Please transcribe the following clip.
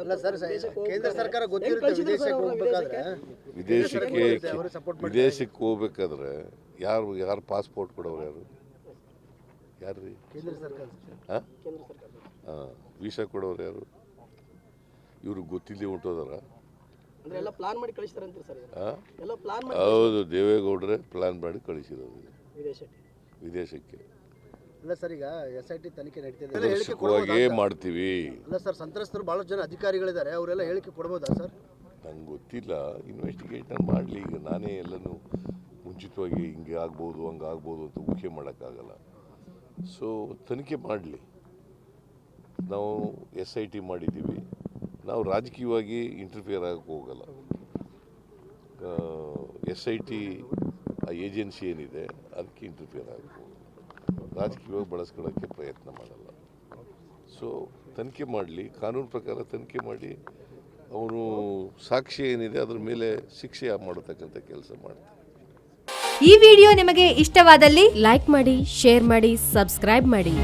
ಅಲ್ಲ ಸರ್ ಕೇಂದ್ರ ಸರ್ಕಾರ ಗೊತ್ತಿರುತ್ತೆ ವಿದೇಶಕ್ಕೆ ಹೋಗ್ಬೇಕಾದ್ರೆ? ವಿದೇಶಕ್ಕೆ? ಹೋಗ್ಬೇಕಾದ್ರೆ ಯಾರು ಯಾರು ಪಾಸ್ಪೋರ್ಟ್ ಕೊಡೋರು ಯಾರು? ಯಾರು ರೀ ಕೇಂದ್ರ ಸರ್ಕಾರ ಹಾಂ ಹಾಂ ವೀಸಾ ಕೊಡೋರು ಯಾರು? ಇವ್ರಿಗೆ ಗೊತ್ತಿಲ್ಲದೆ ಹೊಂಟೋದಾರ? ಅಂದ್ರೆ ಎಲ್ಲ ಪ್ಲಾನ್ ಮಾಡಿ ಕಳಿಸ್ತಾರಂತೀರಿ ಸರ್ ಎಲ್ಲ ಪ್ಲಾನ್ ಮಾಡಿ ಹೌದು ದೇವೇಗೌಡರೇ ಪ್ಲಾನ್ ಮಾಡಿ ಕಳಿಸಿರೋದು. ವಿದೇಶಕ್ಕೆ. ವಿದೇಶಕ್ಕೆ. ಅಲ್ಲ ಸರ್ ಈಗ ಎಸ್ ಐ ಟಿ ತನಿಖೆ ನಡೀತಿದೆ. ಹೇಳಿಕೆ ಕೊಡ್ಬೋದಾ ಸುಖವಾಗೇ ಅಂತ? ಮಾಡ್ತೀವಿ. ಅಲ್ಲ ಸರ್ ಸಂತ್ರಸ್ತರು ಬಹಳಷ್ಟು ಜನ ಅಧಿಕಾರಿಗಳಿದ್ದಾರೆ. ಅವರೆಲ್ಲ ಹೇಳಿಕೆ ಕೊಡ್ಬೋದಾ ಸರ್? ನಂಗೆ ಗೊತ್ತಿಲ್ಲ. ಇನ್ವೆಸ್ಟಿಗೇಷನ್ ಮಾಡಲಿ. ಈಗ ನಾನೇ ಎಲ್ಲನೂ ಮುಂಚಿತವಾಗಿ ಹಿಂಗೆ ಆಗ್ಬೋದು ಹಂಗೆ ಆಗ್ಬೋದು ಅಂತ ಊಹೆ ಮಾಡೋಕ್ಕಾಗಲ್ಲ. ಸೊ ತನಿಖೆ ಮಾಡಲಿ. ನಾವು ಎಸ್ ಐ ಟಿ ಮಾಡಿದ್ದೀವಿ. ನಾವು ರಾಜಕೀಯವಾಗಿ ಇಂಟರ್ಫಿಯರ್ ಆಗಕ್ಕೆ ಹೋಗಲ್ಲ. ಎಸ್ ಐ ಟಿ ಆ ಏಜೆನ್ಸಿ ಏನಿದೆ ಅದಕ್ಕೆ ಇಂಟರ್ಫಿಯರ್ ಆಗಕ್ಕೆ ಹೋಗಲ್ಲ. ರಾಜಕೀಯವಾಗಿ ಬಳಸ್ಕೊಳ್ಳೋಕ್ಕೆ ಪ್ರಯತ್ನ ಮಾಡಲ್ಲ. ಸೊ ತನಿಖೆ ಮಾಡಲಿ, ಕಾನೂನು ಪ್ರಕಾರ ತನಿಖೆ ಮಾಡಿ ಅವರು ಸಾಕ್ಷಿ ಏನಿದೆ ಅದರ ಮೇಲೆ ಶಿಕ್ಷೆ ಮಾಡತಕ್ಕಂಥ ಕೆಲಸ ಮಾಡ್ತಾರೆ ಈ ವಿಡಿಯೋ ನಿಮಗೆ ಇಷ್ಟವಾದಲ್ಲಿ ಲೈಕ್ ಮಾಡಿ, ಶೇರ್ ಮಾಡಿ, ಸಬ್ಸ್ಕ್ರೈಬ್ ಮಾಡಿ.